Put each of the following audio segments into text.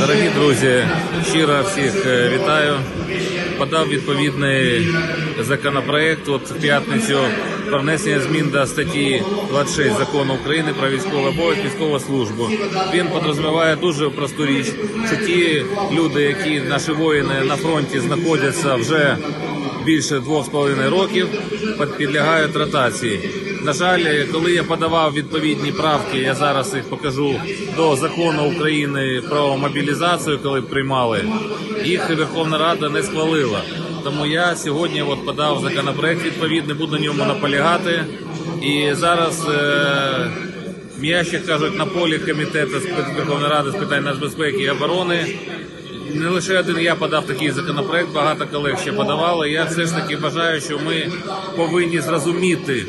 Дорогі друзі, щиро всіх е, вітаю. Подав відповідний законопроект от в п'ятницю про внесення змін до статті 26 закону України про військовий обов'язок військову службу. Він підрозуміває дуже просту річ, що ті люди, які наші воїни на фронті знаходяться вже більше двох з половиною років, під- підлягають ротації. На жаль, коли я подавав відповідні правки, я зараз їх покажу до закону України про мобілізацію, коли приймали, їх Верховна Рада не схвалила. Тому я сьогодні от подав законопроект відповідний, буду на ньому наполягати. І зараз е, м'яще кажуть на полі комітету Верховної Ради з питань нацбезпеки і оборони. Не лише один я подав такий законопроект, багато колег ще подавали. Я все ж таки вважаю, що ми повинні зрозуміти,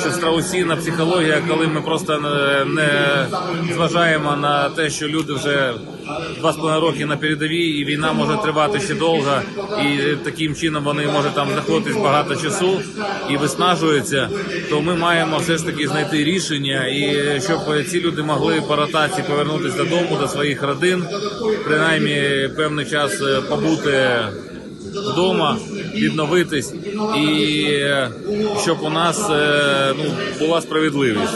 що страусіна психологія, коли ми просто не, не зважаємо на те, що люди вже два з половиною роки на передовій, і війна може тривати ще довго, і таким чином вони можуть там знаходитись багато часу і виснажуються. То ми маємо все ж таки знайти рішення, і щоб ці люди могли по ротації повернутися додому до своїх родин, принаймні певний час е, побути вдома, відновитись, і щоб у нас е, ну, була справедливість.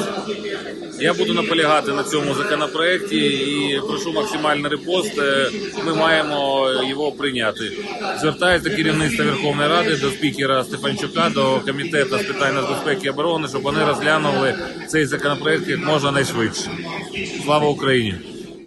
Я буду наполягати на цьому законопроекті і прошу максимальний репост. Е, Ми маємо його прийняти. Звертаюся до керівництва Верховної Ради, до спікера Стефанчука, до комітету з питань нацбезпеки і оборони, щоб вони розглянули цей законопроект як можна найшвидше. Слава Україні!